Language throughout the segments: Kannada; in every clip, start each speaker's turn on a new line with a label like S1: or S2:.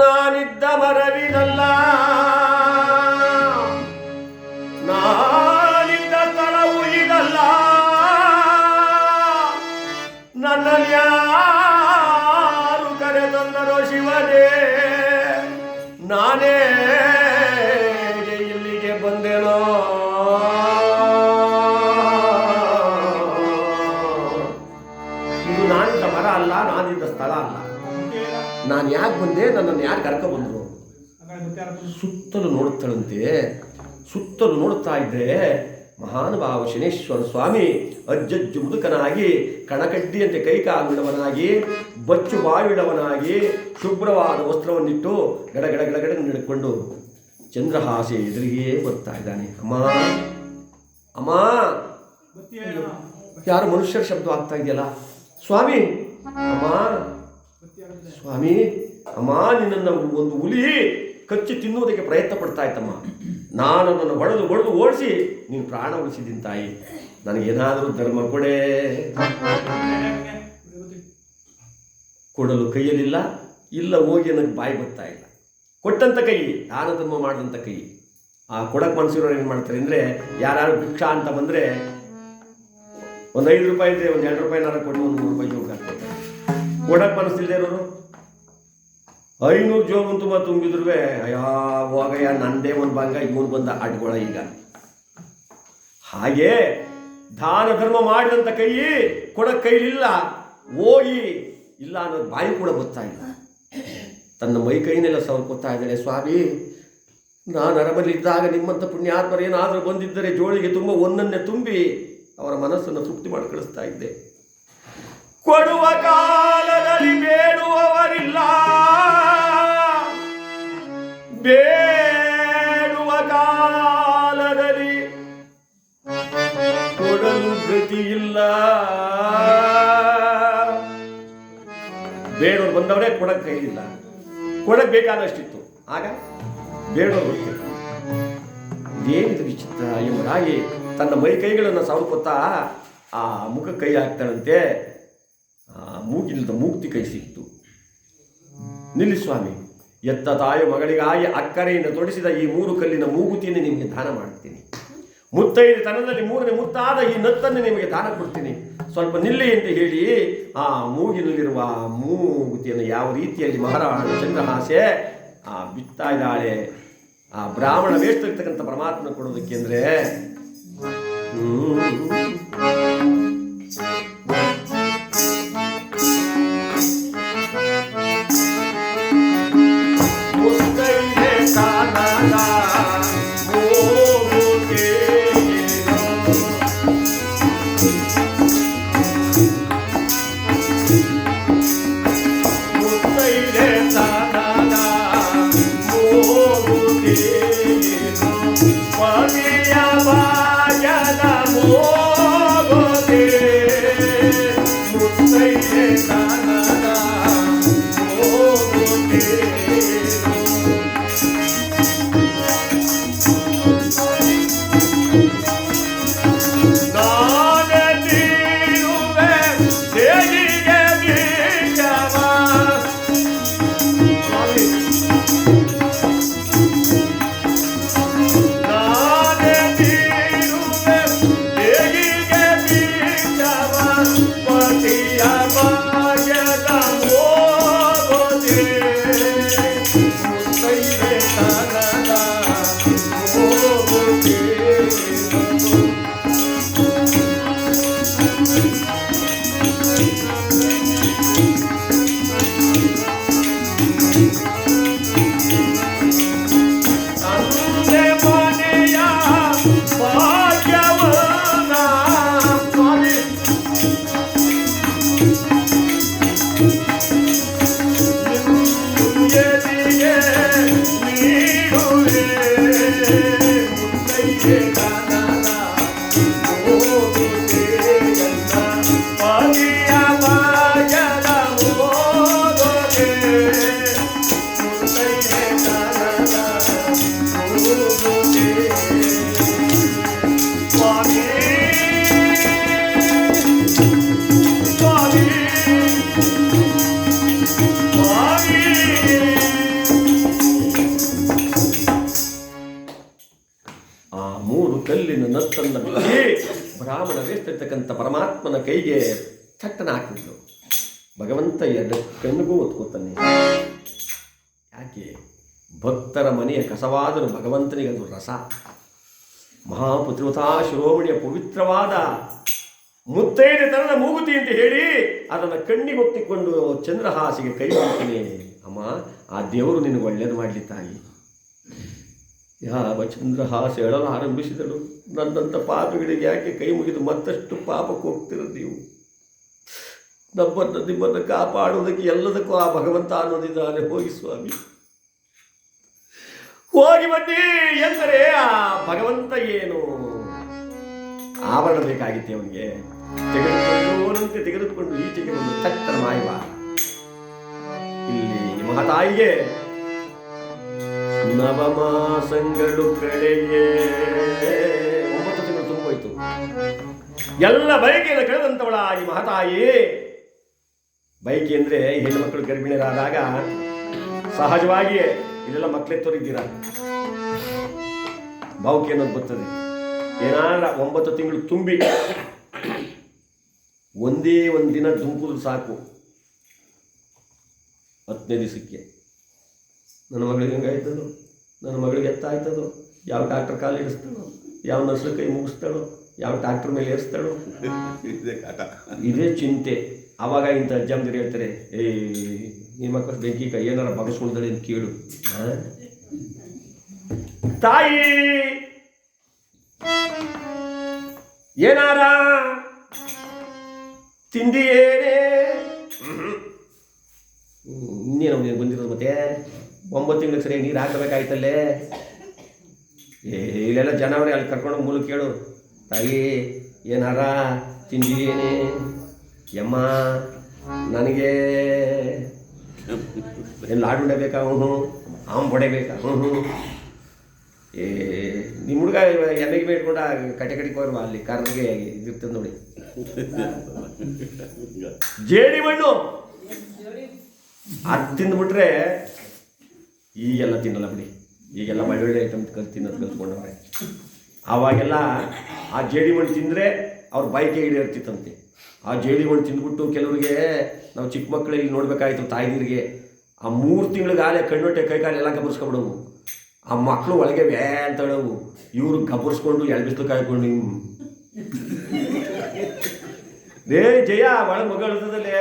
S1: நான் இத்த மரவிதெல்லாம் ನಾನು ಯಾಕೆ ಬಂದೆ? ನನ್ನನ್ನು ಯಾರು ಕರ್ಕೊಬಂದ್ರು ಸುತ್ತಲೂ ನೋಡುತ್ತಳಂತೆ ಸುತ್ತಲೂ ನೋಡುತ್ತಾ ಇದ್ರೆ ಮಹಾನುಭಾವ ಶನೇಶ್ವರ ಸ್ವಾಮಿ ಅಜ್ಜಜ್ಜು ಮುದುಕನಾಗಿ ಕಣಕಡ್ಡಿಯಂತೆ ಕೈಕಾಲುಳ್ಳವನಾಗಿ ಬಚ್ಚು ಬಾವಿಳವನಾಗಿ ಶುಭ್ರವಾದ ವಸ್ತ್ರವನ್ನಿಟ್ಟು ಗಡಗಡ ಗಡಗಡ ಗಡ ಗಡ ನಡ್ಕೊಂಡು ಚಂದ್ರಹಾಸೆ ಎದುರಿಗೆ ಬರ್ತಾ ಇದ್ದಾನೆ. ಅಮ್ಮ ಅಮ್ಮ! ಯಾರು ಮನುಷ್ಯರ ಶಬ್ದ ಆಗ್ತಾ ಇದೆಯಲ್ಲ? ಸ್ವಾಮಿ! ಅಮ್ಮ! ಸ್ವಾಮಿ, ಅಮ್ಮ, ನಿನ್ನನ್ನು ಒಂದು ಹುಲಿ ಕಚ್ಚಿ ತಿನ್ನುವುದಕ್ಕೆ ಪ್ರಯತ್ನ ಪಡ್ತಾ ಇತ್ತಮ್ಮ. ನಾನು ನನ್ನ ಹೊಡೆದು ಹೊಡೆದು ಓಡಿಸಿ ನೀನು ಪ್ರಾಣ ಉಳಿಸಿದ್ದೀನಿ ತಾಯಿ. ನನಗೇನಾದರೂ ಧರ್ಮ ಕೊಡೆ. ಕೊಡಲು ಕೈಯಲ್ಲಿಲ್ಲ, ಇಲ್ಲ ಹೋಗಿ ನನಗೆ ಬಾಯಿ ಬರ್ತಾ ಇಲ್ಲ. ಕೊಟ್ಟಂತ ಕೈ ದಾನ ಧರ್ಮ ಮಾಡಿದಂಥ ಕೈ. ಆ ಕೊಡಕ್ಕೆ ಮನಸ್ಸಿರೋರು ಏನು ಮಾಡ್ತಾರೆ ಅಂದರೆ ಯಾರು ಭಿಕ್ಷಾ ಅಂತ ಬಂದರೆ, ಒಂದು ಐದು ರೂಪಾಯಿ ಇದ್ದರೆ ಒಂದು ಎರಡು ರೂಪಾಯಿನಾರ ಕೊಟ್ಟು ಒಂದು ಮೂರು ರೂಪಾಯಿ ಜೋಗ. ಕೊಡಕ್ಕೆ ಮನಸ್ಸಿಲ್ಲದೆ ಇರೋರು? ಐನೂರು ಜೋಬನ್ ತುಂಬ ತುಂಬಿದ್ರು ಯಾವಾಗಯ್ಯ ನಂದೇ ಒಂದು ಭಾಗ, ಇವನು ಬಂದ ಅಡ್ಗೊಳ ಈಗ. ಹಾಗೆ ದಾನ ಧರ್ಮ ಮಾಡಿದಂಥ ಕೈ ಕೊಡಕ್ ಕೈಲಿಲ್ಲ. ಹೋಗಿ ಇಲ್ಲ ಅನ್ನೋದು ಬಾಯಿ ಕೂಡ ಗೊತ್ತಾ ಇಲ್ಲ. ತನ್ನ ಮೈ ಕೈನೆಲ್ಲ ಸವರ್ಕೊತಾ ಇದ್ದಾಳೆ, ಸ್ವಾಮಿ, ನಾನು ಅರಮನೆಯಲ್ಲಿದ್ದಾಗ ನಿಮ್ಮಂಥ ಪುಣ್ಯಾತ್ಮರು ಏನಾದರೂ ಬಂದಿದ್ದರೆ ಜೋಳಿಗೆ ತುಂಬ ಒಂದನ್ನೇ ತುಂಬಿ ಅವರ ಮನಸ್ಸನ್ನು ತೃಪ್ತಿ ಮಾಡಿ ಕಳಿಸ್ತಾ ಇದ್ದೆ. ಕೊಡುವ ಕಾಲದಲ್ಲಿ ಬೇಡುವವರಿಲ್ಲ. ಬೇಡುವ ಕಾಲದಲ್ಲಿ ಕೊಡಲು ಇಲ್ಲ ಬೇಡೋರು ಬಂದವರೇ ಕೊಡಕ್ಕೆ ಕೈಲಿಲ್ಲ. ಕೊಡಕ್ಕೆ ಬೇಕಾದಷ್ಟಿತ್ತು. ಆಗ ಬೇಡೋರು ಏನಿದು ವಿಚಿತ್ರ ಎಂಬುದಾಗಿ ತನ್ನ ಮೈ ಕೈಗಳನ್ನು ಸವರ್ಕೊತ್ತಾ ಆ ಮುಖ ಕೈ ಹಾಕ್ತಾಳಂತೆ. ಆ ಮೂಕ್ತಿ ಕೈ ಸಿಕ್ತು. ನಿಲ್ಲಿ ಸ್ವಾಮಿ, ಎತ್ತ ತಾಯಿ ಮಗಳಿಗಾಗಿ ಅಕ್ಕರೆಯಿಂದ ತೊಡಿಸಿದ ಈ ಮೂರು ಕಲ್ಲಿನ ಮೂಗುತಿಯನ್ನು ನಿಮಗೆ ದಾನ ಮಾಡ್ತೀನಿ. ಮುತ್ತೈದು ತನದಲ್ಲಿ ಮೂರನೇ ಮುತ್ತಾದ ಈ ನತ್ತನ್ನು ನಿಮಗೆ ದಾನ ಕೊಡ್ತೀನಿ. ಸ್ವಲ್ಪ ನಿಲ್ಲಿ ಅಂತ ಹೇಳಿ ಆ ಮೂಗಿನಲ್ಲಿರುವ ಆ ಮೂಗುತಿಯನ್ನು ಯಾವ ರೀತಿಯಲ್ಲಿ ಮಹಾರಾಣ ಚಂದ್ರಹಾಸೆ, ಆ ಬಿತ್ತಾ ಆ ಬ್ರಾಹ್ಮಣ ವೇಷ್ಟಿರ್ತಕ್ಕಂಥ ಪರಮಾತ್ಮ ಕೊಡೋದಕ್ಕೆ ಅಂದ್ರೆ Thank you. ಯಾಕೆ? ಭಕ್ತರ ಮನೆಯ ಕಸವಾದರೂ ಭಗವಂತನಿಗೆ ಅದು ರಸ. ಮಹಾಪುತ್ರವತಾ ಶಿರೋಮಣಿಯ ಪವಿತ್ರವಾದ ಮುತ್ತೈದೆ ತನ್ನ ಮೂಗುತಿ ಅಂತ ಹೇಳಿ ಅದನ್ನು ಕಣ್ಣಿಗೊತ್ತಿಕೊಂಡು ಚಂದ್ರಹಾಸಿಗೆ ಕೈ ಹಾಕ್ತೀನಿ ಅಮ್ಮ, ಆ ದೇವರು ನಿನಗೆ ಒಳ್ಳೇದು ಮಾಡಲಿ ತಾಯಿ. ಯಾವ ಚಂದ್ರಹಾಸ ಹೇಳಲು ಆರಂಭಿಸಿದಳು? ನನ್ನಂಥ ಪಾಪಗಳಿಗೆ ಯಾಕೆ ಕೈ ಮುಗಿದು ಮತ್ತಷ್ಟು ಪಾಪಕ್ಕೆ ಹೋಗ್ತಿರ ನೀವು? ನಮ್ಮನ್ನು ನಿಮ್ಮನ್ನು ಕಾಪಾಡುವುದಕ್ಕೆ ಎಲ್ಲದಕ್ಕೂ ಆ ಭಗವಂತ ಅನ್ನೋದಿದ್ದಾನೆ ಹೋಗಿ ಸ್ವಾಮಿ. ಹೋಗಿ ಬನ್ನಿ ಎಂದರೆ ಆ ಭಗವಂತ ಏನು? ಆವರಣ ಬೇಕಾಗಿತ್ತೆ ಅವನಿಗೆ. ತೆಗೆದುಕೊಂಡು ತೆಗೆದುಕೊಂಡು ಈಚೆಗೆ ಒಂದು ತಟ್ಟನ ಮಾಯವ ಇಲ್ಲಿ ಮಹತಾಯಿಗೆ ನವಮಾಸಂಗಳು ಕಡೆಗೆ ಒಂಬತ್ತು ತಿಂಗಳು ತುಂಬೋಯ್ತು ಎಲ್ಲ ಬಯಕೆಯನ್ನು ಕಳೆದಂತವಳ ಈ ಮಹತಾಯಿ. ಬಯಕೆ ಅಂದ್ರೆ ಹೆಣ್ಣು ಮಕ್ಕಳು ಗರ್ಭಿಣಿಯರಾದಾಗ ಸಹಜವಾಗಿಯೇ ಇದೆಲ್ಲ ಮಕ್ಕಳೇ ತೊರಿದ್ದೀರಾ? ಬಾವುಕೆ ಅನ್ನೋದು ಬರ್ತದೆ. ಏನಾರ ಒಂಬತ್ತು ತಿಂಗಳು ತುಂಬಿ ಒಂದೇ ಒಂದು ದಿನ ದುಂಕುದು ಸಾಕು. ಹತ್ತನೇ ದಿವಸಕ್ಕೆ. ನನ್ನ ಮಗಳಿಗೆ ಹೆಂಗಾಯ್ತದೋ ನನ್ನ ಮಗಳಿಗೆ ಎತ್ತ ಎತ್ತಾಯ್ತದೋ ಯಾವ ಡಾಕ್ಟರ್ ಕಾಲು ಇಡಿಸ್ತಾಳೋ ಯಾವ ನರ್ಸ್ ಕೈ ಮುಗಿಸ್ತಾಳೋ? ಯಾವ ಡಾಕ್ಟರ್ ಮೇಲೆ ಏರಿಸ್ತಾಳೋ?
S2: ಇದೆ
S1: ಚಿಂತೆ. ಆವಾಗ ಇಂಥ ಅಜ್ಜಂದಿರು ಹೇಳ್ತಾರೆ ಏ ನಿಮ್ಮ ಮಕ್ಕಳು ಬೆಂಕಿ ಕೈ ಏನಾರ ಬಗಸ್ಕೊಂಡ್ರೆ ಅಂತ ಕೇಳು? ತಾಯಿ! ಏನಾರ ಏನೇ ಇನ್ನೇನು ನೀನು ಬಂದಿರೋದು ಮತ್ತೆ? ಒಂಬತ್ತು ತಿಂಗಳಿಗೆ ಸರಿಯಾಗಿ ನೀರು ಹಾಕಬೇಕಾಯ್ತಲ್ಲೇ? ಏ ಇಲ್ಲೆಲ್ಲ ಜನವರಿ ಅಲ್ಲಿ ಕರ್ಕೊಂಡು ಮೂಲ ಕೇಳು. ತಾಯಿ ಏನಾರ ತಿಂದಿಯೇನೆ? ಯಮ್ಮ ನನಗೆ ಏನು ಲಾಡು ಬೇಕಾ ಹ್ಞೂ ಆಮ್ ಬೇಕಾ ಹ್ಞೂ ಹ್ಞೂ ಏ ನಿಮ್ಮ ಹುಡುಗ ಎಮ್ಮೆಗೆ ಬೇಡ್ಕೊಂಡ ಕಟೆ ಕಟಿ ಕೋರ್ವ ಅಲ್ಲಿ ಕರ್ಗೆ ಇದಿರ್ತದೆ ನೋಡಿ. ಜೇಡಿ ಮಣ್ಣು. ಅದು ತಿಂದ್ಬಿಟ್ರೆ ಈಗೆಲ್ಲ ತಿನ್ನಲ್ಲ ಬಿಡಿ. ಈಗೆಲ್ಲ ಒಳ್ಳೊಳ್ಳೆ ಐಟಮ್ ಕಲ್ತು ತಿನ್ನೋದು ಕಲ್ತ್ಕೊಂಡವ್ರೆ. ಆವಾಗೆಲ್ಲ ಆ ಜೇಡಿ ಮಣ್ಣು ತಿಂದರೆ ಅವ್ರ ಬೈಕೆ ಹಿಡಿಯಿರ್ತಿತ್ತಂತೆ ಆ ಜೇಡಿ ತಿಂದ್ಬಿಟ್ಟು ಕೆಲವರಿಗೆ ನಾವು ಚಿಕ್ಕ ಮಕ್ಕಳಲ್ಲಿ ನೋಡಬೇಕಾಯ್ತು ತಾಯಿದಿರಿಗೆ, ಆ ಮೂರು ತಿಂಗಳಿಗಾಲೇ ಕಣ್ಣೊಟ್ಟೆ ಕೈ ಕಾಲು ಎಲ್ಲ ಗಬರ್ಸ್ಕೊಂಬಿಡವು. ಆ ಮಕ್ಕಳು ಒಳಗೆ ವ್ಯಾ ಅಂತ ಹೇಳವು. ಇವರು ಗಬರ್ಸ್ಕೊಂಡು ಎಳ್ಬಿಸ್ಲು ಕಾಯ್ಕೊಂಡು ಏ ಜಯ, ಒಳ ಮಗಳೇ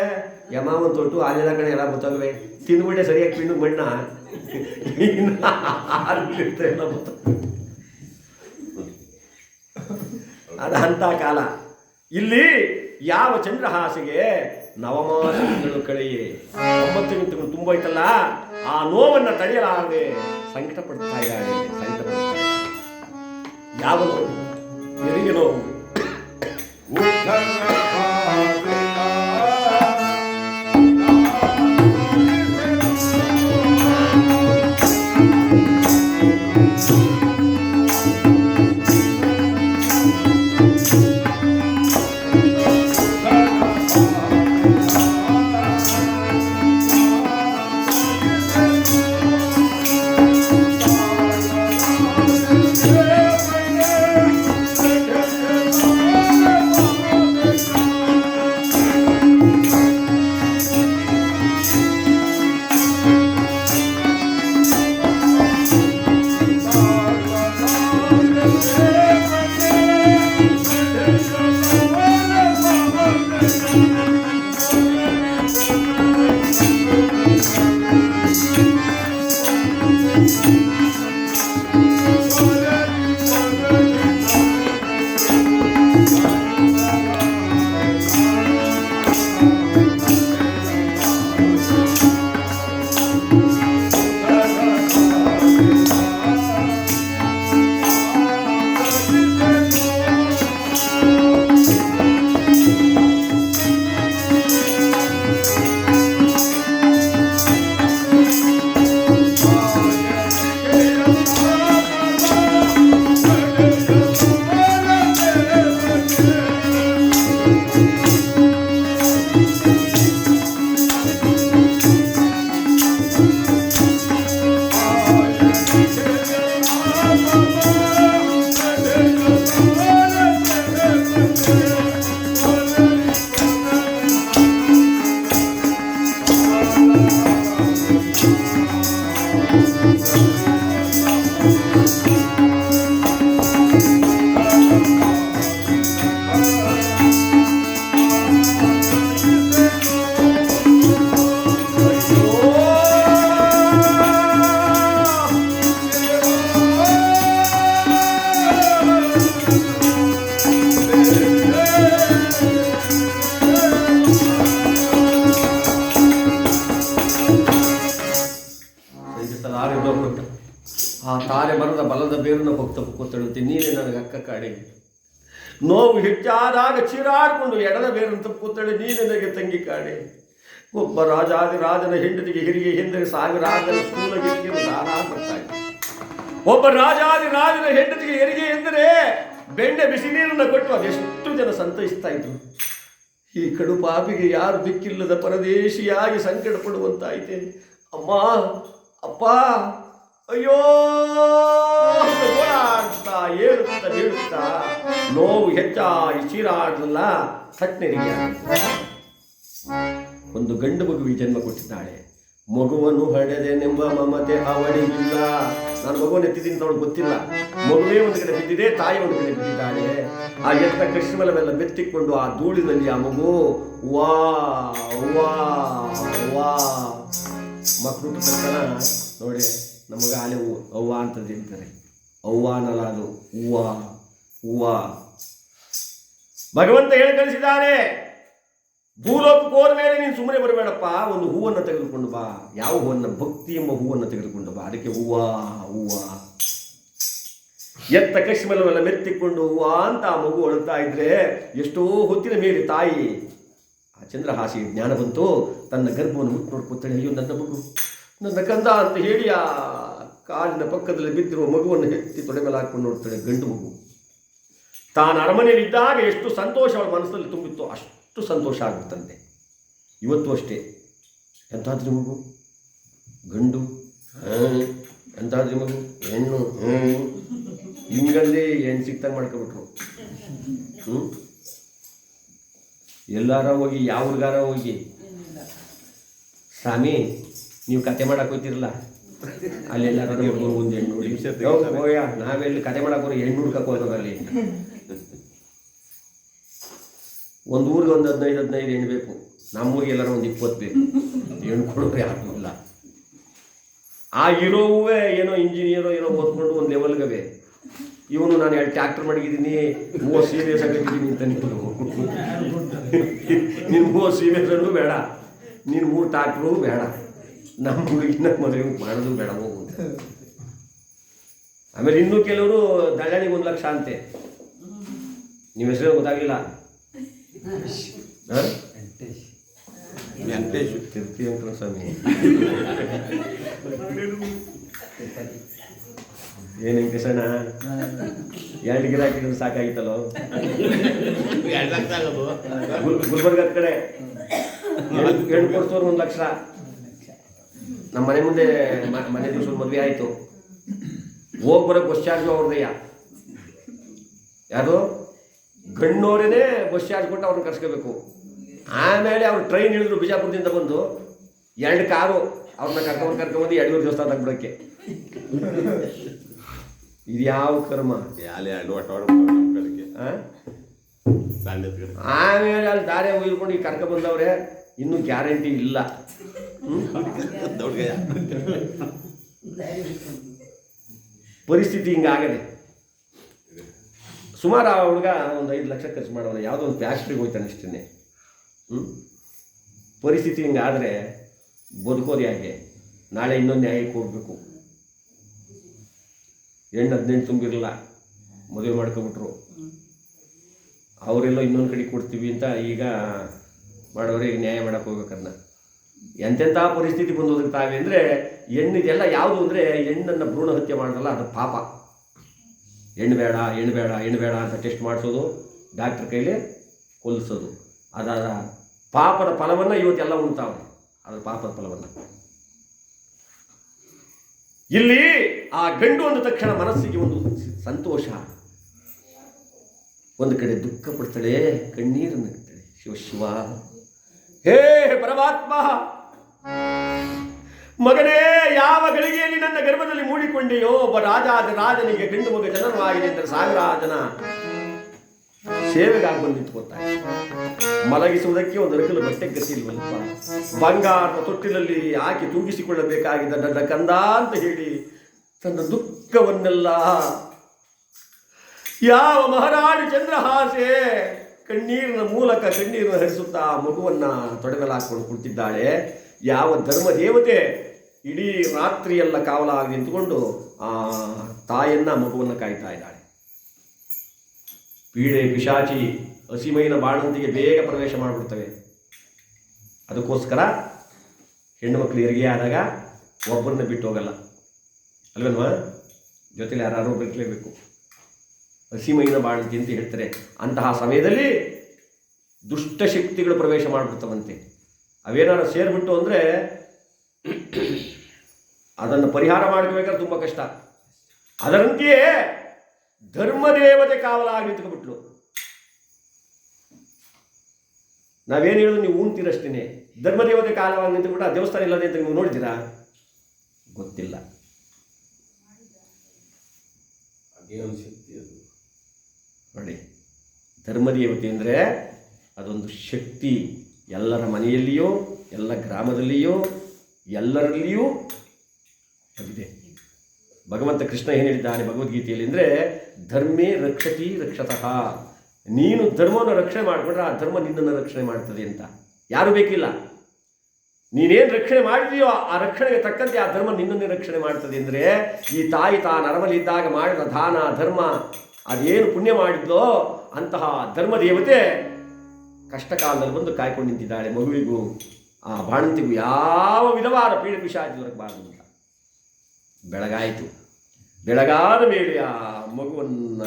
S1: ಯಮ ಒಂದು ತೊಟ್ಟು ಆಲೆಲ್ಲ ಎಲ್ಲ ಗೊತ್ತಾಗವೆ. ತಿಂದ್ಬಿಟ್ಟೆ ಸರಿಯಾಗಿ ಪಿಂಡು ಮಣ್ಣ. ಎಲ್ಲ ಅಂಥ ಕಾಲ. ಇಲ್ಲಿ ಯಾವ ಚಂದ್ರಹಾಸಿಗೆ ನವಮಾಸ ತಿಂಗಳು ಕಳೆಯೇ? ಒಂಬತ್ತು ತಿಂಗಳು ತುಂಬೋಯ್ತಲ್ಲ, ಆ ನೋವನ್ನು ತಡೆಯಲಾರದೆ ಸಂಕಟ ಪಡ್ತಾ ಇದ್ದಾಳೆ. ಸಂಕಟ. ಯಾವ ನೋವು? ಎರಿಗೆ ನೋವು? ಕೂತಳುತ್ತೆ ನೀನೇ ನನಗೆ ಅಕ್ಕ ಕಾಡಿ. ನೋವು ಹೆಚ್ಚಾದಾಗ ಚೀರಾಡಿಕೊಂಡು ಎಡದ ಬೇರನ್ನು ಕೂತಳೆ ನೀನೇ ನನಗೆ ತಂಗಿ ಕಾಡಿ. ಒಬ್ಬ ರಾಜಾದಿ ರಾಜನ ಹೆಂಡತಿಗೆ ಹಿರಿಗೆ ಹಿಂದೆ ಸಾವಿರಾದರ ಸ್ಥೂಲ ಒಬ್ಬ ರಾಜಾದಿ ರಾಜನ ಹೆಂಡತಿಗೆ ಹೆರಿಗೆ ಎಂದರೆ ಬೆಣ್ಣೆ ಬಿಸಿ ನೀರನ್ನು ಕೊಟ್ಟು ಅದೆಷ್ಟು ಜನ ಸಂತೈಸ್ತಾ ಇದ್ರು. ಈ ಕಡು ಪಾಪಿಗೆ ಯಾರು ದಿಕ್ಕಿಲ್ಲದ ಪರದೇಶಿಯಾಗಿ ಸಂಕಟ ಪಡುವಂತಾಯಿತೆ ಅಮ್ಮ, ಅಪ್ಪ ಅಯ್ಯೋ! ಅಂತ ಏಳುತ್ತಾ ಬೀಳುತ್ತಾ ನೋವು ಹೆಚ್ಚಾಗಿ ಚೀರಾಡಲ್ಲ ಥಟ್ನೆರಿಗೆ ಒಂದು ಗಂಡು ಮಗುವಿಗೆ ಜನ್ಮ ಕೊಟ್ಟಿದ್ದಾಳೆ. ಮಗುವನ್ನು ಹಡೆದೆನೆಂಬ ಮಮತೆ ಅವಳಿಗಿಲ್ಲ ನಾನು ಮಗುವನ್ನು ಎತ್ತಿದ್ದೀನಿ ಅಂತ ಅವಳು ಗೊತ್ತಿಲ್ಲ. ಮಗುವೇ ಒಂದು ಕಡೆ ಬಿದ್ದಿದೆ, ತಾಯಿ ಒಂದು ಕಡೆ ಬಿದ್ದಿದ್ದಾಳೆ. ಆ ಎತ್ತ ಕೃಷ್ಣಮಲವೆಲ್ಲ ಬೆತ್ತಿಕೊಂಡು ಆ ಧೂಳಿನಲ್ಲಿ ಆ ಮಗು ವಾ ವಾ ವಾ. ಮಕ್ಕಳು ನೋಡಿ. ನಮಗೆ ಆಲೆ ಅವ್ವ ಅಂತ ತಿಂತಾರೆ. ಅವ್ವ ಅನ್ನಲ್ಲ ಅದು ಹೂವ ಹೂವ. ಭಗವಂತ ಹೇಳಿ ಕಳಿಸಿದ್ದಾನೆ, ಭೂಲೋಕಕ್ಕೆ ಹೋದ ಮೇಲೆ ನೀನು ಸುಮ್ಮನೆ ಬರಬೇಡಪ್ಪ, ಒಂದು ಹೂವನ್ನು ತೆಗೆದುಕೊಂಡು ಬಾ. ಯಾವ ಹೂವನ್ನು? ಭಕ್ತಿ ಎಂಬ ಹೂವನ್ನು ತೆಗೆದುಕೊಂಡು ಬಾ. ಅದಕ್ಕೆ ಹೂವ ಹೂವ. ಎತ್ತ ಕಶ್ಮಲವೆಲ್ಲ ಮೆತ್ತಿಕೊಂಡು ಹೂವ ಅಂತ ಆ ಮಗು ಅಳುತ್ತಾ ಇದ್ರೆ ಎಷ್ಟೋ ಹೊತ್ತಿನ ಮೇಲೆ ತಾಯಿ ಆ ಚಂದ್ರಹಾಸಿ ಜ್ಞಾನ ಬಂತು. ತನ್ನ ಗರ್ಭವನ್ನು ಮುಟ್ಟು ನೋಡ್ಕೊತಾಳೆ ಅಯ್ಯೋ, ನನ್ನ ಮಗು. ನನ್ನ ಕಂದ ಅಂತ ಹೇಳಿ ಆ ಕಾಲಿನ ಪಕ್ಕದಲ್ಲಿ ಬಿದ್ದಿರುವ ಮಗುವನ್ನು ಎತ್ತಿ ತೊಡೆ ಮೇಲೆ ಹಾಕೊಂಡು ನೋಡ್ತಾಳೆ ಗಂಡು ಮಗು. ತಾನು ಅರಮನೆಯಲ್ಲಿದ್ದಾಗ ಎಷ್ಟು ಸಂತೋಷ ಅವಳ ಮನಸ್ಸಲ್ಲಿ ತುಂಬಿತ್ತು ಅಷ್ಟು ಸಂತೋಷ ಆಗುತ್ತಂತೆ. ಇವತ್ತು ಅಷ್ಟೇ. ಎಂತಾದ್ರಿ ಮಗು? ಗಂಡು? ಹ್ಮ್. ಎಂತಾದ್ರಿ ಮಗು? ಹೆಣ್ಣು? ಹಿಂಗಲ್ಲೇ ಹಿಂಗಂದೇ ಹೆಣ್ಣು ಸಿಕ್ತಾಗ ಮಾಡ್ಕೊಬಿಟ್ರು. ಹ್ಞೂ ಎಲ್ಲಾರ ಹೋಗಿ ಯಾವ್ರಿಗಾರ ಹೋಗಿ? ಸ್ವಾಮಿ ನೀವು ಕತೆ ಮಾಡಕ್ಕೆ ಹೋಗ್ತಿರಲ್ಲ ಅಲ್ಲೆಲ್ಲ ಹುಡುಗರು ಒಂದು ಹೆಣ್ಣು ನಾವೆಲ್ಲಿ ಕತೆ ಮಾಡಕ್ಕೆ ಹೋಗಿ ಹೆಣ್ಣು ಹುಡ್ಕಕ್ಕೆ ಹೋದಾಗ ಅಲ್ಲಿ. ಒಂದು ಊರಿಗೆ ಒಂದು ಹದಿನೈದು ಹದಿನೈದು ಹೆಣ್ಣು ಬೇಕು. ನಮ್ಮೂರಿಗೆ ಎಲ್ಲರೂ ಒಂದು ಇಪ್ಪತ್ತು ಬೇಕು. ಹೆಣ್ಣು ಕೊಡೋಕೆ ಯಾರು ಇಲ್ಲ. ಆ ಇರೋವೇ ಏನೋ ಇಂಜಿನಿಯರೋ ಏನೋ ಓದ್ಕೊಂಡು ಒಂದು ಲೆವೆಲ್ಗವೆ ಇವನು ನಾನು ಎರಡು ಟ್ಯಾಕ್ಟರ್ ಮಡಗಿದ್ದೀನಿ ಮೂವತ್ತು ಸೀರಿಯಸ್ ಆಗಿದ್ದೀನಿ ಅಂತ ನೀನು ನೀನು ಮೂವತ್ತು ಸೀರಿಯಸ್ಸನ್ನು ಬೇಡ. ನೀನು ಮೂರು ಟ್ಯಾಕ್ಟ್ರು ಬೇಡ. ನಮ್ಮ ಹುಡುಗಿನ ಮದುವೆ ಮಾಡೋದು ಬೇಡ ಹೋಗು. ಆಮೇಲೆ ಇನ್ನೂ ಕೆಲವರು ದಳ್ಳಾಳಿಗೆ ಒಂದು ಲಕ್ಷ ಅಂತೆ. ನಿಮ್ಮ ಹೆಸರು ಗೊತ್ತಾಗಲಿಲ್ಲ? ಹಾಂ?
S2: ವೆಂಕಟೇಶ್.
S1: ತಿರ್ತಿ ಅಂತ ಸ್ವಾಮಿ. ಏನು ವೆಂಕಟೇಶಣ್ಣ? ಎರಡು ಗಿಡ ಹಾಕಿದ್ರೆ ಸಾಕಾಗಿತ್ತಲ್ಲೋ? ಗುಲ್ಬರ್ಗದ ಕಡೆ. ಹೆಣ್ಣು ಕೊಡ್ಸೋರು ಒಂದು ಲಕ್ಷ. ನಮ್ಮ ಮನೆ ಮುಂದೆ ಮನೆ ದಿವಸ ಮದುವೆ ಆಯಿತು. ಹೋಗಿ ಬರೋ ಬಸ್ ಚಾರ್ಜ್ ಅವ್ರದಯ್ಯ ಯಾರು ಗಣ್ಣೋರೇನೆ ಬಸ್ ಚಾರ್ಜ್ ಕೊಟ್ಟು ಅವ್ರನ್ನ ಕರ್ಸ್ಕೋಬೇಕು. ಆಮೇಲೆ ಅವ್ರು ಟ್ರೈನ್ ಇಳಿದ್ರು ಬಿಜಾಪುರದಿಂದ ಬಂದು ಎರಡು ಕಾರು ಅವ್ರನ್ನ ಕರ್ಕೊಂಡು ಕರ್ಕೊಂಬಂದು ಯಡಿಯೂರು ದಿವಸ ಬಿಡೋಕ್ಕೆ ಇದು ಯಾವ ಕರ್ಮ? ಆಮೇಲೆ ಅಲ್ಲಿ ದಾರೆ ಒಯ್ದುಕೊಂಡು ಈಗ ಕರ್ಕೊಂಡ್ಬಂದವ್ರೆ ಬಂದವ್ರೆ ಇನ್ನೂ ಗ್ಯಾರಂಟಿ ಇಲ್ಲ. ಪರಿಸ್ಥಿತಿ ಹಿಂಗಾಗದೆ. ಸುಮಾರು ಆ ಹುಡುಗ ಒಂದು ಐದು ಲಕ್ಷ ಖರ್ಚು ಮಾಡೋಣ ಯಾವುದೋ ಒಂದು ಫ್ಯಾಕ್ಟ್ರಿಗೆ ಹೋಯ್ತಾನೆ ಇಷ್ಟೇ ಹ್ಞೂ ಪರಿಸ್ಥಿತಿ ಹಿಂಗಾದರೆ ಬದುಕೋದು ಯಾಕೆ ನಾಳೆ ಇನ್ನೊಂದು ನ್ಯಾಯಕ್ಕೆ ಹೋಗಬೇಕು. ಹೆಣ್ಣು ಹದಿನೆಂಟು ತುಂಬಿರಲ್ಲ, ಮದುವೆ ಮಾಡ್ಕೊಬಿಟ್ರು. ಅವರೆಲ್ಲ ಇನ್ನೊಂದು ಕಡೆ ಕೊಡ್ತೀವಿ ಅಂತ ಈಗ ಮಾಡೋರಿಗೆ ನ್ಯಾಯ ಮಾಡಕ್ಕೆ ಹೋಗ್ಬೇಕನ್ನ ಎಂತೆಂಥ ಪರಿಸ್ಥಿತಿ ಬಂದು ಒದಗ್ತಾವೆ ಅಂದರೆ ಹೆಣ್ಣಿದೆಲ್ಲ ಯಾವುದು ಅಂದರೆ ಹೆಣ್ಣನ್ನು ಭ್ರೂಣ ಹತ್ಯೆ ಮಾಡೋದಲ್ಲ ಅದು ಪಾಪ. ಹೆಣ್ಣು ಬೇಡ ಹೆಣ್ಣು ಬೇಡ ಹೆಣ್ಣು ಬೇಡ ಅಂತ ಟೆಸ್ಟ್ ಮಾಡಿಸೋದು ಡಾಕ್ಟ್ರ್ ಕೈಲಿ ಕೊಲ್ಲಿಸೋದು ಅದಾದ ಪಾಪದ ಫಲವನ್ನು ಇವತ್ತೆಲ್ಲ ಉಣ್ತಾವೆ ಅದರ ಪಾಪದ ಫಲವನ್ನು. ಇಲ್ಲಿ ಆ ಗಂಡು ಅಂದ ತಕ್ಷಣ ಮನಸ್ಸಿಗೆ ಒಂದು ಸಂತೋಷ. ಒಂದು ಕಡೆ ದುಃಖ ಪಡ್ತಾಳೆ ಕಣ್ಣೀರು ನಗ್ತಾಳೆ ಶಿವ ಶಿವ. ಹೇ, ಪರಮಾತ್ಮ! ಮಗನೇ, ಯಾವ ಗಳಿಗೆಯಲ್ಲಿ ನನ್ನ ಗರ್ಭದಲ್ಲಿ ಮೂಡಿಕೊಂಡೆಯೋ ಒಬ್ಬ ರಾಜಾದ ರಾಜನಿಗೆ ಗಂಡು ಮಗ ಜನನವಾಗಿದೆ ಅಂತ ಸಾವಿರಾರು ಜನ ಸೇವೆಗಾಗಿ ಬಂದು ನಿಂತ್ಕೊತಾರೆ ಮಲಗಿಸುವುದಕ್ಕೆ ಒಂದು ರಕಲು ಬಟ್ಟೆ ಗತಿ ಇಲ್ವಲ್ಪ ಬಂಗಾರದ ತೊಟ್ಟಿನಲ್ಲಿ ಹಾಕಿ ತೂಗಿಸಿಕೊಳ್ಳಬೇಕಾಗಿದ್ದ ನನ್ನ ಕಂದ ಅಂತ ಹೇಳಿ ತನ್ನ ದುಃಖವನ್ನೆಲ್ಲ ಯಾವ ಮಹಾರಾಣಿ ಚಂದ್ರಹಾಸೆ ಕಣ್ಣೀರಿನ ಮೂಲಕ ಕಣ್ಣೀರನ್ನು ಹರಿಸುತ್ತಾ ಮಗುವನ್ನ ಹಾಕೊಂಡು ಕುಳಿತಿದ್ದಾಳೆ. ಯಾವ ಧರ್ಮ ದೇವತೆ ಇಡೀ ರಾತ್ರಿಯೆಲ್ಲ ಕಾವಲಾಗಿ ನಿಂತುಕೊಂಡು ಆ ತಾಯನ್ನ ಮಗುವನ್ನು ಕಾಯ್ತಾ ಇದ್ದಾಳೆ. ಪೀಡೆ, ಪಿಶಾಚಿ, ಹಸಿಮೈನ ಬಾಣಂತಿಗೆ ಬೇಗ ಪ್ರವೇಶ ಮಾಡಿಬಿಡ್ತವೆ. ಅದಕ್ಕೋಸ್ಕರ ಹೆಣ್ಣು ಮಕ್ಕಳು ಹೆರಿಗೆ ಆದಾಗ ಒಬ್ಬರನ್ನ ಬಿಟ್ಟು ಹೋಗಲ್ಲ. ಅಲ್ವಲ್ವಾ ಜೊತೆಲಿ ಯಾರು ಬಿಡಲೇಬೇಕು ಹಸಿಮೈನ ಬಾಣಂತಿ ಅಂತ ಹೇಳ್ತಾರೆ. ಅಂತಹ ಸಮಯದಲ್ಲಿ ದುಷ್ಟಶಕ್ತಿಗಳು ಪ್ರವೇಶ ಮಾಡಿಬಿಡ್ತವಂತೆ. ಅವೇನಾರು ಸೇರಿಬಿಟ್ಟು ಅಂದರೆ ಅದನ್ನು ಪರಿಹಾರ ಮಾಡ್ಕೋಬೇಕಾದ್ರೆ ತುಂಬ ಕಷ್ಟ. ಅದರಂತೆಯೇ ಧರ್ಮದೇವತೆ ಕಾವಲಾಗಿ ನಿಂತ್ಕೊಂಡ್ಬಿಟ್ಲು. ನಾವೇನು ಹೇಳೋದು ನೀವು ಉಂತೀರಷ್ಟೇ ಧರ್ಮದೇವತೆ ಕಾಲವಾಗಿ ನಿಂತುಬಿಟ್ಟು ಆ ದೇವಸ್ಥಾನ ಇಲ್ಲದೆ ಅಂತ ನೀವು ನೋಡಿದ್ದೀರಾ? ಗೊತ್ತಿಲ್ಲ. ನೋಡಿ ಧರ್ಮದೇವತೆ ಅಂದರೆ ಅದೊಂದು ಶಕ್ತಿ. ಎಲ್ಲರ ಮನೆಯಲ್ಲಿಯೋ, ಎಲ್ಲ ಗ್ರಾಮದಲ್ಲಿಯೋ, ಎಲ್ಲರಲ್ಲಿಯೂ ಅದಿದೆ ಭಗವಂತ ಕೃಷ್ಣ ಏನು ಹೇಳಿದ್ದಾನೆ ಭಗವದ್ಗೀತೆಯಲ್ಲಿ ಅಂದರೆ, ಧರ್ಮೇ ರಕ್ಷತಿ ರಕ್ಷತಃ. ನೀನು ಧರ್ಮವನ್ನು ರಕ್ಷಣೆ ಮಾಡಿಕೊಂಡ್ರೆ ಆ ಧರ್ಮ ನಿನ್ನನ್ನು ರಕ್ಷಣೆ ಮಾಡ್ತದೆ ಅಂತ. ಯಾರು ಬೇಕಿಲ್ಲ? ನೀನೇನು ರಕ್ಷಣೆ ಮಾಡಿದೆಯೋ, ಆ ರಕ್ಷಣೆಗೆ ತಕ್ಕಂತೆ ಆ ಧರ್ಮ ನಿನ್ನನ್ನೇ ರಕ್ಷಣೆ ಮಾಡ್ತದೆ ಅಂದರೆ, ಈ ತಾಯಿ ತಾನು ಅರಮಲಿದ್ದಾಗ ಮಾಡಿದ ದಾನ, ಧರ್ಮ, ಅದೇನು ಪುಣ್ಯ ಮಾಡಿದ್ಲೋ, ಅಂತಹ ಧರ್ಮ ದೇವತೆ ಕಷ್ಟ ಕಾಲದಲ್ಲಿ ಬಂದು ಕಾಯ್ಕೊಂಡು ನಿಂತಿದ್ದಾಳೆ ಮಗುವಿಗೂ, ಆ ಬಾಣಂತಿಗೂ ಯಾವ ವಿಧವಾದ ಪೀಡೆ ಪಿಶಾಚಿ ದೊರಕಬಾರದು ಅಂತ. ಬೆಳಗಾಯಿತು. ಬೆಳಗಾದ ಮೇಲೆ ಆ ಮಗುವನ್ನು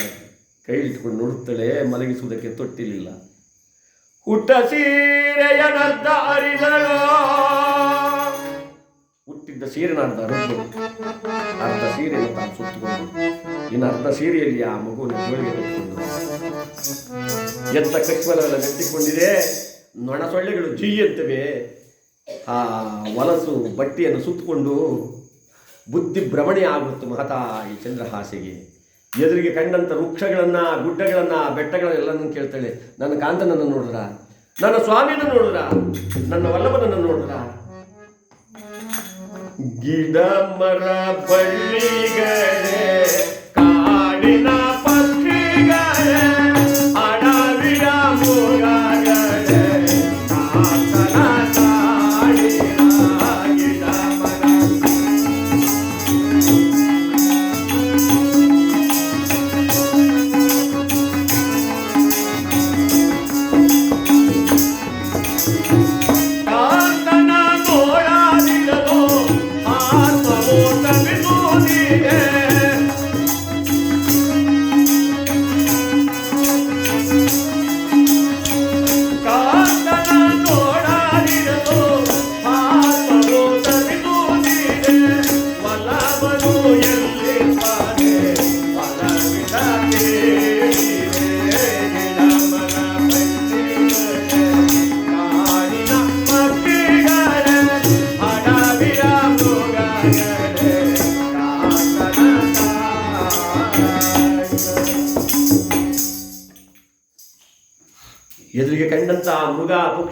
S1: ಕೈಲಿಟ್ಕೊಂಡು ನೋಡುತ್ತಲೇ ಮಲಗಿಸುವುದಕ್ಕೆ ತೊಟ್ಟಿರಲಿಲ್ಲ. ಹುಟ್ಟ ಸೀರೆಯ ಅರಿದಳು ಹುಟ್ಟಿದ್ದ ಸೀರೆ ಅರ್ಧ ಅರ್ಧ ಅರ್ಧ ಸೀರೆಯನ್ನು ತಾನು ಸುತ್ತಕೊಂಡು ಇನ್ನು ಅರ್ಧ ಸೀರೆಯಲ್ಲಿ ಆ ಮಗುವಿನ ಜೋಳಿಗೆ ಕಟ್ಟಿಕೊಂಡು ಕಟ್ಮಲವೆಲ್ಲ ನೆತ್ತಿಕೊಂಡಿದೆ ನೊಣ ಸೊಳ್ಳೆಗಳು ಜೀ ಆ ವಲಸು ಬಟ್ಟೆಯನ್ನು ಸುತ್ತಕೊಂಡು ಬುದ್ಧಿ ಭ್ರಮಣೆ ಆಗುತ್ತೆ ಮಹತಾ ಈ ಚಂದ್ರಹಾಸೆಗೆ. ಎದುರಿಗೆ ಕಂಡಂಥ ವೃಕ್ಷಗಳನ್ನ, ಗುಡ್ಡಗಳನ್ನ, ಬೆಟ್ಟಗಳನ್ನೆಲ್ಲನೂ ಕೇಳ್ತಾಳೆ. ನನ್ನ ಕಾಂತನನ್ನು ನೋಡಿದ್ರ? ನನ್ನ ಸ್ವಾಮಿಯನ್ನು ನೋಡಿದ್ರ? ನನ್ನ ವಲ್ಲಭನನ್ನು ನೋಡಿದ್ರ? ಗಿಡ ಮರ ಬಳ್ಳಿಗಳೇ.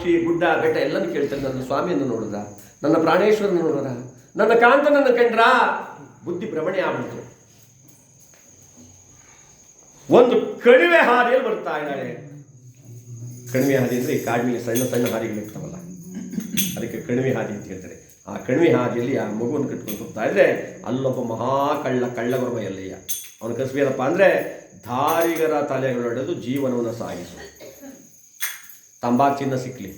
S1: ಪಕ್ಷಿ ಗುಡ್ಡ, ಬೆಟ್ಟ ಎಲ್ಲನೂ ಕೇಳ್ತಾರೆ. ನನ್ನ ಸ್ವಾಮಿಯನ್ನು ನೋಡಿದ್ರ? ನನ್ನ ಪ್ರಾಣೇಶ್ವರನ ನೋಡಿದ್ರ? ನನ್ನ ಕಾಂತನನ್ನು ಕಂಡ್ರ? ಬುದ್ಧಿ ಭ್ರಮಣೆ ಆಗ್ಬಿಡ್ತು. ಒಂದು ಕಣಿವೆ ಹಾದಿಯಲ್ಲಿ ಬರ್ತಾ ಇದ್ದಾಳೆ. ಕಣಿವೆ ಹಾದಿ ಅಂದರೆ ಈ ಕಾಡಿನಲ್ಲಿ ಸಣ್ಣ ಸಣ್ಣ ಹಾದಿಗಳಿರ್ತಾವಲ್ಲ ಅದಕ್ಕೆ ಕಣಿವೆ ಹಾದಿ ಅಂತ ಹೇಳ್ತಾರೆ. ಆ ಕಣಿವೆ ಹಾದಿಯಲ್ಲಿ ಆ ಮಗುವನ್ನು ಕಟ್ಕೊಂಡು ಹೋಗ್ತಾ ಇದ್ರೆ ಅಲ್ಲೊಬ್ಬ ಮಹಾ ಕಳ್ಳ ಕಳ್ಳಗೊರಬ ಎಲ್ಲಯ್ಯ ಅವನ ಕಸಬೇನಪ್ಪ ಅಂದರೆ ದಾರಿಗರ ತಲೆಗಳೊಡೆದು ಜೀವನವನ್ನು ಸಾಗಿಸು. ತಂಬಾಕು ಚಿನ್ನ ಸಿಕ್ಕಲಿ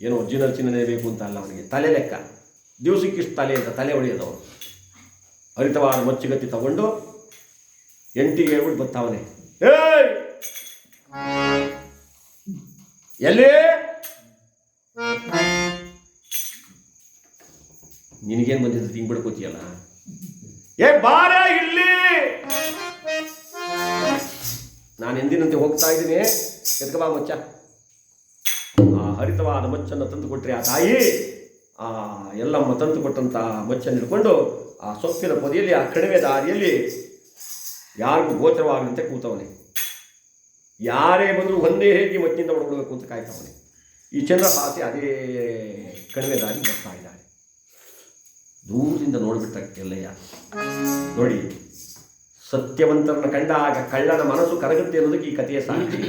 S1: ಏನು ಒರಿಜಿನಲ್ ಚಿನ್ನನೇ ಬೇಕು ಅಂತ ಅಲ್ಲ ಅವನಿಗೆ. ತಲೆ ಲೆಕ್ಕ. ದಿವಸಕ್ಕಿಷ್ಟು ತಲೆ ಅಂತ ತಲೆ ಹೊಡೆಯೋದು ಅವನು ಹರಿತವಾದ ಮಚ್ಚುಗತ್ತಿ ತಗೊಂಡು ಎಂಟಿಗೆ ಹೇಳ್ಬಿಟ್ಟು ಬರ್ತಾವನೆ ಎಲ್ಲಿ? ನಿನಗೇನು ಬಂದಿದ್ದು ಹಿಂಗೆ ಬಿಡ್ಕೋತೀಯಲ್ಲ? ಏ, ಬಾರ ಇಲ್ಲಿ ನಾನು ಎಂದಿನಂತೆ ಹೋಗ್ತಾ ಇದ್ದೀನಿ. ಎತ್ಕಬಾ ಮಚ್ಚ. ಹರಿತವಾದ ಮಚ್ಚನ್ನು ತಂದು ಕೊಟ್ಟರೆ ಆ ತಾಯಿ ಆ ಎಲ್ಲಮ್ಮ ತಂದು ಕೊಟ್ಟಂತಹ ಮಚ್ಚನ್ನು ಹಿಡ್ಕೊಂಡು ಆ ಸೊಪ್ಪಿನ ಪೊದೆಯಲ್ಲಿ ಆ ಕಡಿಮೆ ದಾರಿಯಲ್ಲಿ ಯಾರಿಗೂ ಗೋಚರವಾಗದಂತೆ ಕೂತವನೆ. ಯಾರೇ ಬಂದರೂ ಒಂದೇ ಹೇಗೆ ಮಚ್ಚಿಂದ ಹೊಡ್ಕೊಳ್ಬೇಕು ಅಂತ ಕಾಯ್ತವನೆ. ಈ ಚಂದ್ರಹಾಸಿ ಅದೇ ಕಡಿಮೆ ದಾರಿ ಬರ್ತಾ ಇದ್ದಾನೆ ದೂರದಿಂದ ನೋಡ್ಬಿಟ್ಟ ಎಲ್ಲಯ್ಯ ನೋಡಿ, ಸತ್ಯವಂತರನ್ನ ಕಂಡಾಗ ಕಳ್ಳನ ಮನಸ್ಸು ಕರಗುತ್ತೆ ಅನ್ನೋದಕ್ಕೆ ಈ ಕಥೆಯ ಸಾಕ್ಷಿ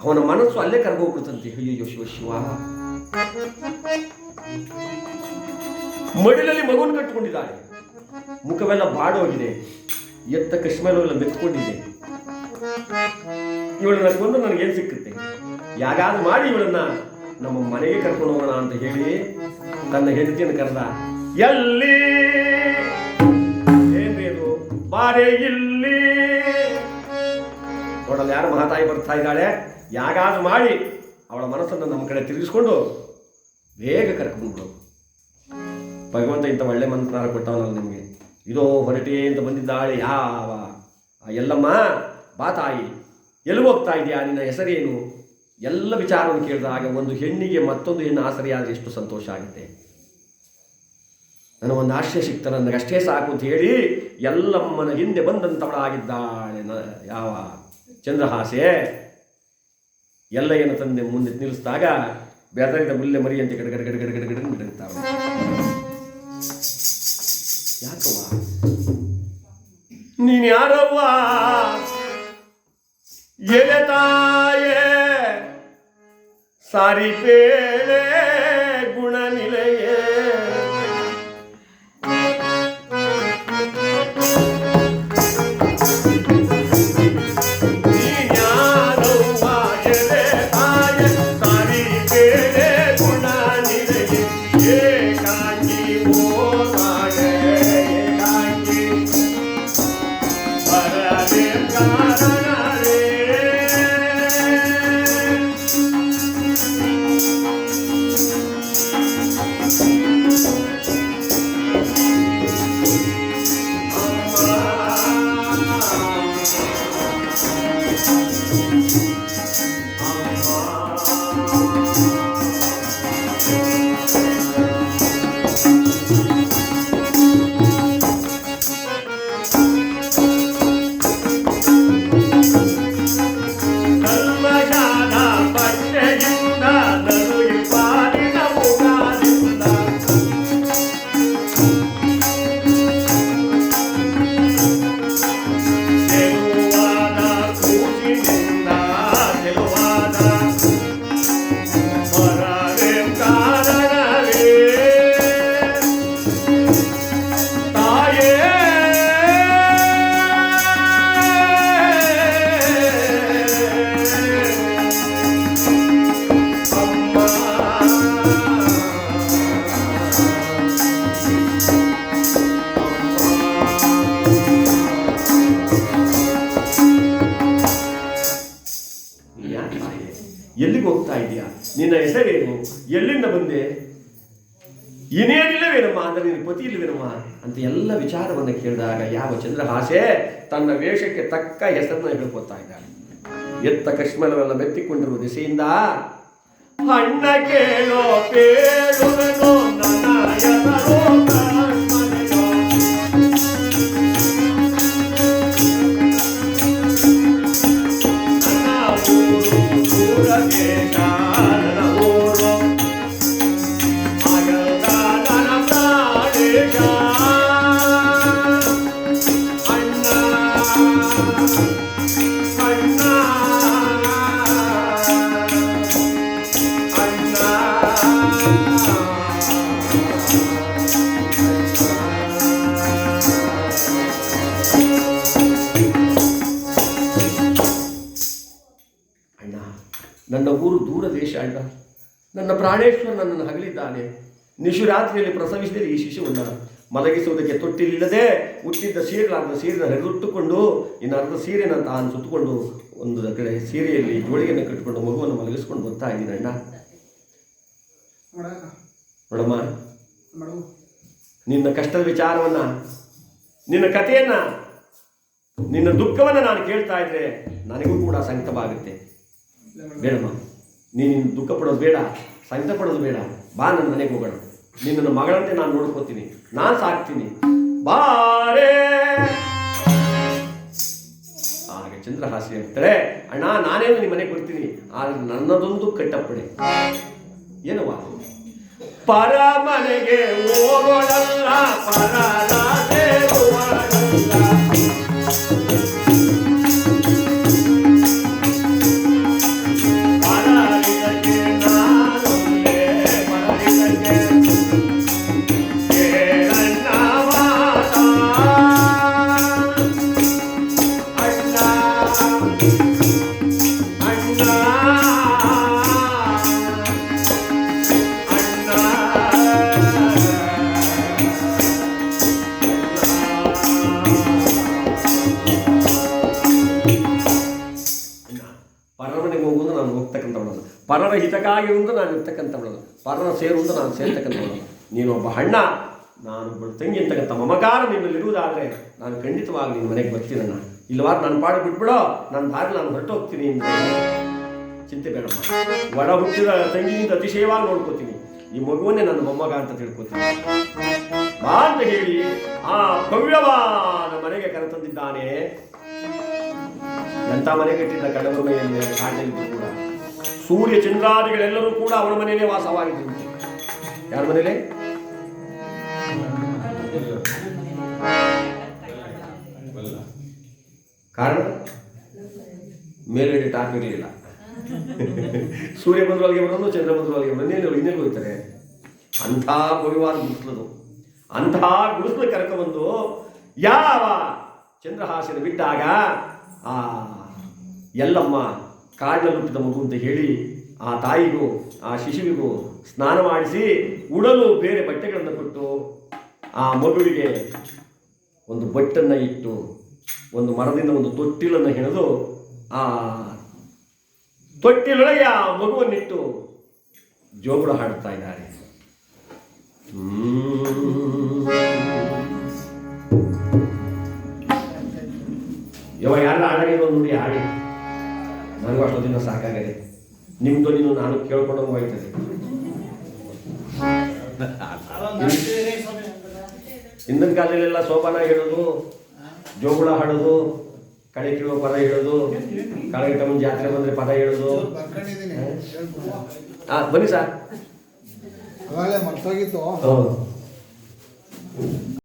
S1: ಅವನ ಮನಸ್ಸು ಅಲ್ಲೇ ಕರಗೋಗ್ಬಿಡ್ತಂತೆ. ಅಯ್ಯೋ ಶಿವ ಶಿವ. ಮಡಿಲಲ್ಲಿ ಮಗುನ ಕಟ್ಟಿಕೊಂಡಿದ್ದಾಳೆ ಮುಖವೆಲ್ಲ ಬಾಡೋಗಿದೆ. ಎತ್ತ ಕಶ್ಮೇಲೆಲ್ಲ ಮೆತ್ಕೊಂಡಿದೆ. ಇವಳನ್ನ ಕೊಂದು ನನಗೇನು ಸಿಕ್ಕುತ್ತೆ? ಯಾಗಾದ್ರೂ ಮಾಡಿ ಇವಳನ್ನ ನಮ್ಮ ಮನೆಗೆ ಕರ್ಕೊಂಡು ಹೋಗೋಣ ಅಂತ ಹೇಳಿ ತನ್ನ ಹೆಂಡತಿಯನ್ನು ಕರೆದ, ಎಲ್ಲಿ? ಏನೇನು? ಬಾರೆ ಇಲ್ಲಿ? ನೋಡಲ್ಲ ಯಾರು ಮಹಾತಾಯಿ ಬರ್ತಾ ಇದ್ದಾಳೆ? ಯಾಗಾದ್ರೂ ಮಾಡಿ ಅವಳ ಮನಸ್ಸನ್ನು ನಮ್ಮ ಕಡೆ ತಿರುಗಿಸ್ಕೊಂಡು ಬೇಗ ಕರ್ಕೊಂಡ್ಬಿಡು. ಭಗವಂತ ಇಂಥ ಒಳ್ಳೆ ಮಂತ್ರ ಕೊಟ್ಟವನಲ್ಲ ನಿಮಗೆ. ಇದೋ ಹೊರಟೆ ಅಂತ ಬಂದಿದ್ದಾಳೆ ಯಾವ? ಎಲ್ಲಮ್ಮ, ಬಾ ತಾಯಿ, ಎಲ್ಲಿ ಹೋಗ್ತಾ ಇದೆಯಾ? ನಿನ್ನ ಹೆಸರೇನು? ಎಲ್ಲ ವಿಚಾರವನ್ನು ಕೇಳಿದಾಗ ಒಂದು ಹೆಣ್ಣಿಗೆ ಮತ್ತೊಂದು ಹೆಣ್ಣು ಆಸರೆಯಾದರೆ ಎಷ್ಟು ಸಂತೋಷ ಆಗುತ್ತೆ. ನನ್ನ ಒಂದು ಆಶ್ರಯ ಸಿಕ್ತ, ನನಗಷ್ಟೇ ಸಾಕು ಅಂತ ಹೇಳಿ ಎಲ್ಲಮ್ಮನ ಹಿಂದೆ ಬಂದಂಥವಳಾಗಿದ್ದಾಳೆ ನ ಯಾವ? ಚಂದ್ರಹಾಸೆ. ಎಲ್ಲಯ್ಯನ ತಂದೆ ಮುಂದೆ ನಿಲ್ಲಿಸಿದಾಗ ಬೆದರಿದ ಮುಲ್ಲೆ ಮರಿಯಂತೆ ಅಂತ ಗಡ ಗಡ ಗಡ ಗಡ ಗಡ ಬಿಡುತ್ತಾವೆ ಯಾಕವ್ವ? ನೀನ್ ಯಾರವ್ವ? ಎಲೆ ತಾಯೇ, ಸಾರಿ ಪೇಳೆ ಗುಣ ಯಾಕೆ ಎಲ್ಲಿಗೆ ಹೋಗ್ತಾ ಇದೆಯಾ ನಿನ್ನ ಹೆಸರೇನು? ಎಲ್ಲಿಂದ ಬಂದೆ? ಇನ್ನೇನಿಲ್ಲವೇನಮ್ಮ? ಅಂದ್ರೆ ನಿನ್ನ ಪತಿ ಇಲ್ಲವೇನಮ್ಮ ಅಂತ ಎಲ್ಲ ವಿಚಾರವನ್ನು ಕೇಳಿದಾಗ ಯಾವ ಚಂದ್ರಹಾಸೆ ತನ್ನ ವೇಷಕ್ಕೆ ತಕ್ಕ ಹೆಸರನ್ನ ಹೇಳ್ಕೊತಾ ಇದ್ದಾಳೆ. ಎತ್ತ ಕಶ್ಮಲವೆಲ್ಲ ಮೆತ್ತಿಕೊಂಡಿರುವ ದಿಸೆಯಿಂದ ಅಣ್ಣ ಕೇಳೋ ಊರು ದೂರ ದೇಶ ಅಣ್ಣ. ನನ್ನ ಪ್ರಾಣೇಶ್ವರ ನನ್ನನ್ನು ಹಗಲಿದ್ದಾನೆ. ನಿಶುರಾತ್ರಿಯಲ್ಲಿ ಪ್ರಸವಿಸಿದರೆ ಈ ಶಿಶುವನ್ನು ಮಲಗಿಸುವುದಕ್ಕೆ ತೊಟ್ಟಿಲಿಲ್ಲದೆ ಹುಟ್ಟಿದ್ದ ಸೀರೆಗಳಾದ ಸೀರೆನ ಹರಿದುಟ್ಟುಕೊಂಡು ಇನ್ನು ಅರ್ಧ ಸೀರೆನ ತಾನು ಸುತ್ತಕೊಂಡು ಒಂದು ಕಡೆ ಸೀರೆಯಲ್ಲಿ ಜೋಳಿಗೆಯನ್ನು ಕಟ್ಟಿಕೊಂಡು ಮಗುವನ್ನು ಮಲಗಿಸ್ಕೊಂಡು ಬರ್ತಾ ಇದ್ದೀನಿ ಅಣ್ಣ. ನೋಡಮ್ಮ. ನಿನ್ನ ಕಷ್ಟದ ವಿಚಾರವನ್ನ ನಿನ್ನ ಕಥೆಯನ್ನ ನಿನ್ನ ದುಃಖವನ್ನು ನಾನು ಕೇಳ್ತಾ ಇದ್ರೆ ನನಗೂ ಕೂಡ ಸಂಕಟವಾಗುತ್ತೆ. ಬೇಡಮ್ಮ. ನೀನು ದುಃಖ ಪಡೋದು ಬೇಡ, ಸಂಕಟ ಪಡೋದು ಬೇಡ. ಬಾ ನನ್ನ ಮನೆಗೆ ಹೋಗೋಣ. ನಿನ್ನ ಮಗಳಂತೆ ನಾನು ನೋಡ್ಕೋತೀನಿ. ನಾನು ಸಾಕ್ತೀನಿ. ಬಾರೇ ಆಗ ಚಂದ್ರಹಾಸಿ ಅಂತಾರೆ ಅಣ್ಣ ನಾನೇನು ನಿಮ್ಮ ಮನೆಗೆ ಬರ್ತೀನಿ. ಆದರೆ ನನ್ನದೊಂದು ಕಟ್ಟಪ್ಪಣೆ ಏನವ್ವ ಪರ ಮನೆಗೆ ಹೋಗೋಣಲ್ಲ ಪರರಾಸೆ ಹಿತಕ್ಕಾಗಿರುವುದು ನಾನು ಇರ್ತಕ್ಕಂಥವಳಲ್ಲ. ಪರರ ಸೇರುವುದು ನಾನು ಸೇರ್ತಕ್ಕಂಥವಳಲ್ಲ. ನೀನೊಬ್ಬ ಹಣ್ಣ ನಾನೊಬ್ಬಳು ತಂಗಿ ಅಂತಕ್ಕಂಥ ಮಮಕಾರ ನಿನ್ನಲ್ಲಿರುವುದಾದರೆ ನಾನು ಖಂಡಿತವಾಗಿ ನಿನ್ನ ಮನೆಗೆ ಬರ್ತೀನಣ್ಣ ಇಲ್ಲವಾರ ನನ್ನ ಪಾಡು ಬಿಟ್ಬಿಡೋ, ನನ್ನ ದಾರಿ ನಾನು ಹೊರಟೋಗ್ತೀನಿ ಅಂತ ಚಿಂತೆ ಬೇಡಮ್ಮ ಒಡ ಹುಟ್ಟಿದ ತಂಗಿಯಿಂದ ಅತಿಶಯವಾಗಿ ನೋಡ್ಕೋತೀನಿ. ಈ ಮಗುವನ್ನೇ ನನ್ನ ಮೊಮ್ಮಗ ಅಂತ ತಿಳ್ಕೊತೀನಿ. ಬಾ ಅಂತ ಹೇಳಿ, ಆ ಭವ್ಯವಾದ ಮನೆಗೆ ಕರೆತಂದಿದ್ದಾನೆ. ಎಂಥ ಮನೆ ಕಟ್ಟಿದ್ದ ಕಡಲ ಮನೆಯಲ್ಲಿ ಕಾಡಲಿದ್ದು ಕೂಡ. ಸೂರ್ಯ ಚಂದ್ರಾದಿಗಳೆಲ್ಲರೂ ಕೂಡ ಅವನ ಮನೆಯಲ್ಲೇ ವಾಸವಾಗಿದ್ದರು. ಯಾರ ಮನೇಲಿ ಕಾರಣ? ಮೇಲ್ಗಡೆ ಟಾಪ್ ಇರಲಿಲ್ಲ ಸೂರ್ಯ ಬಂದ್ರೊಳಗೆ ಬರೋದು, ಚಂದ್ರ ಬಂದ್ರೊಳಗೆ ಮನೆಯಲ್ಲಿ ಇನ್ನೆಲ್ಲಿ ಹೋಗ್ತಾರೆ? ಅಂಥ ಭವ್ಯವಾದ ಗುಡಿಸ್ಲದು ಅಂಥ ಗುಡಿಸ್ಲು ಕರ್ಕೊಂಡ್ಬಂದು ಯಾವ ಚಂದ್ರಹಾಸನ ಬಿಟ್ಟಾಗ ಆ ಎಲ್ಲಮ್ಮ ಕಾಡಿನಲ್ಲಿ ಹುಟ್ಟಿದ ಮಗು ಅಂತ ಹೇಳಿ ಆ ತಾಯಿಗೂ, ಆ ಶಿಶುವಿಗೂ ಸ್ನಾನ ಮಾಡಿಸಿ ಉಡಲು ಬೇರೆ ಬಟ್ಟೆಗಳನ್ನು ಕೊಟ್ಟು ಆ ಮಗುವಿಗೆ ಒಂದು ಬಟ್ಟನ್ನು ಇಟ್ಟು, ಒಂದು ಮರದಿಂದ ಒಂದು ತೊಟ್ಟಿಲನ್ನು ಹೆಣೆದು ಆ ತೊಟ್ಟಿಲೊಳಗೆ ಆ ಮಗುವನ್ನಿಟ್ಟು ಜೋಗುಳ ಹಾಡುತ್ತಾ ಇದ್ದಾರೆ. ಯವ ಯಾರ ಹಾಡಾಗಿರೋ ನೋಡಿ ಹಾಡಿ ನನಗೂ ದಿನ ಸಾಕಾಗಿದೆ. ನಿಮ್ದು ನೀನು ನಾನು ಕೇಳ್ಕೊಂಡು ಹೋಗ್ತದೆ ಹಿಂದಿನ ಕಾಲದಲ್ಲೆಲ್ಲ ಸೋಪಾನ ಹೇಳೋದು ಜೋಗುಳ ಹಾಡೋದು ಕಳೆ ಕೀಳುವ ಪದ ಹೇಳೋದು ಕಳೆಗಿಟ್ಟ ಮುಂದೆ ಜಾತ್ರೆ ಬಂದ್ರೆ ಪದ ಹೇಳೋದು ಆ, ಬನ್ನಿ ಸರ್.
S3: ಮರ್ತೋಗಿತ್ತು.
S1: ಹೌದು.